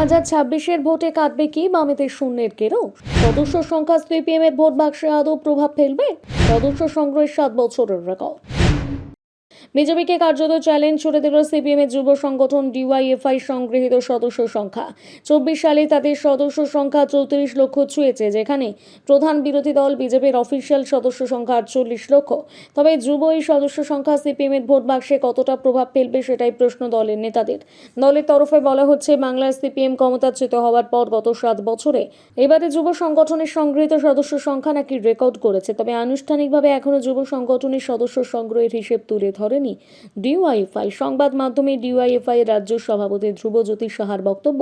হাজার ছাব্বিশের ভোটে কাটবে কি বামেদের শূন্যের কেরো? সদস্য সংখ্যা সিপিএম এর ভোট বাক্সে আদৌ প্রভাব ফেলবে? সদস্য সংগ্রহের সাত বছরের রেকর্ড। বিজেপিকে কার্যত চ্যালেঞ্জ ছুড়ে দিল সিপিএম এর যুব সংগঠন ডিওয়াইএফআই সংগৃহীত সদস্য সংখ্যা। চব্বিশ সালে তাদের সদস্য সংখ্যা চৌত্রিশ লক্ষ ছুঁয়েছে, যেখানে প্রধান বিরোধী দল বিজেপির অফিসিয়াল সদস্য সংখ্যা আটচল্লিশ লক্ষ। তবে যুব এই সদস্য সংখ্যা সিপিএম এর ভোট বাক্সে কতটা প্রভাব ফেলবে সেটাই প্রশ্ন দলের নেতাদের। দলের তরফে বলা হচ্ছে, বাংলার সিপিএম ক্ষমতাচ্যুত হওয়ার পর গত সাত বছরে এবারে যুব সংগঠনের সংগৃহীত সদস্য সংখ্যা নাকি রেকর্ড করেছে, তবে আনুষ্ঠানিকভাবে এখনও যুব সংগঠনের সদস্য সংগ্রহের হিসেব তুলে ধরেনি। ডিওয়াইএফআই, সংবাদ মাধ্যমে ডিওয়াইএফআই এর রাজ্য সভাপতি ধ্রুবজ্যোতি সাহার বক্তব্য।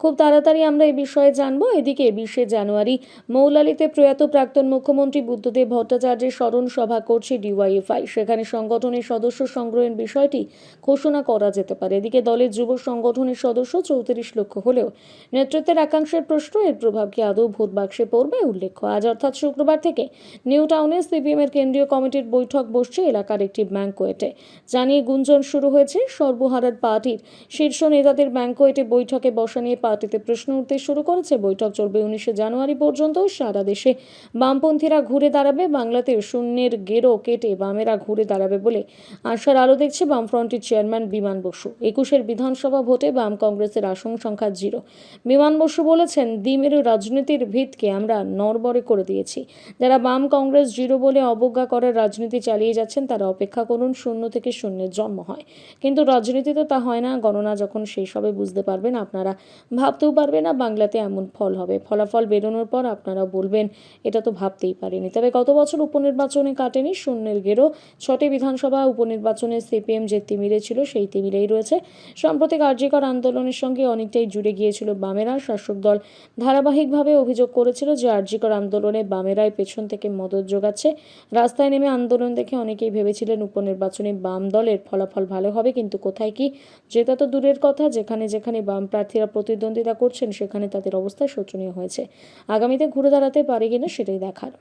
খুব তাড়াতাড়ি আমরা এই বিষয়ে জানব। এদিকে বিশে জানুয়ারি মৌলালিতে প্রয়াত প্রাক্তন মুখ্যমন্ত্রী বুদ্ধদেব ভট্টাচার্যের স্মরণ সভা করছে ডিওয়াইএফআই। সেখানে সংগঠনের সদস্য সংগ্রহের বিষয়টি ঘোষণা করা যেতে পারে। এদিকে দলের যুব সংগঠনের সদস্য চৌত্রিশ লক্ষ হলেও নেতৃত্বের একাংশের প্রশ্ন, এর প্রভাব কি আদৌ ভোট বাক্সে পড়বে উল্লেখ্য। আজ অর্থাৎ শুক্রবার থেকে নিউ টাউনে সিপিএম এর কেন্দ্রীয় কমিটির বৈঠক বসছে এলাকার একটি ব্যাংকোয়েটে। জানিয়ে গুঞ্জন শুরু হয়েছে সর্বহারার পার্টির। শীর্ষ নেতাদের ব্যাংকোয়েটে বৈঠকে বসা নিয়ে পার্টিতে প্রশ্ন উঠতে শুরু করেছে বৈঠক। চলবে উনিশে জানুয়ারি পর্যন্ত সারা দেশে। বামপন্থীরা ঘুরে দাঁড়াবে, বাংলাতে শূন্যের গেরো কেটে বামেরা ঘুরে দাঁড়াবে বলে আশার আলো দেখছে বামফ্রন্টের চেয়ারম্যান বিমান বসু। একুশের বিধানসভা ভোটে বাম কংগ্রেসের আসন সংখ্যা জিরো। বিমান বসু বলেছেন, দ্বিমেরু রাজনীতির ভিতকে আমরা নরবরে করে দিয়েছি। যারা বাম কংগ্রেস জিরো বলে অবজ্ঞা করার রাজনীতি চালিয়ে যাচ্ছেন, তারা অপেক্ষা করুন, শূন্য থেকে শূন্যের জন্ম হয়। কিন্তু রাজনীতিতে তা হয় না। গণনা যখন সেই সবে বুঝতে পারবেন, আপনারা ভাবতেও পারবেন না বাংলাতে এমন ফল হবে। ফলাফল বেরোনোর পর আপনারা বলবেন, এটা তো ভাবতেই পারিনি। তবে গত বছর উপনির্বাচনে কাটেনি শূন্যের গেরো। ছটি বিধানসভা উপনির্বাচনে সিপিএম যে তিমিরে ছিল, সেই তিমিরেই রয়েছে। সম্প্রতি কার্যকর আন্দোলনের সঙ্গে অনেকটাই জুড়ে গিয়েছিল বামেরা। শাসক দল ধারাবাহিকভাবে অভিযোগ করেছিল যে আর্যিকর আন্দোলনে বামেরাই পেছন থেকে মদত যোগাচ্ছে। রাস্তায় নেমে আন্দোলন দেখে অনেকেই ভেবেছিলেন উপনির্বাচনে বাম দলের ফলাফল ভালো হবে, কিন্তু কোথায় কি জেতা তো দূরের কথা। যেখানে যেখানে বাম প্রার্থীরা প্রতিদ্বন্দ্বিতা করছেন, সেখানে তাদের অবস্থা শোচনীয় হয়েছে। আগামীতে ঘুরে দাঁড়াতে পারে কিনা সেটাই দেখার।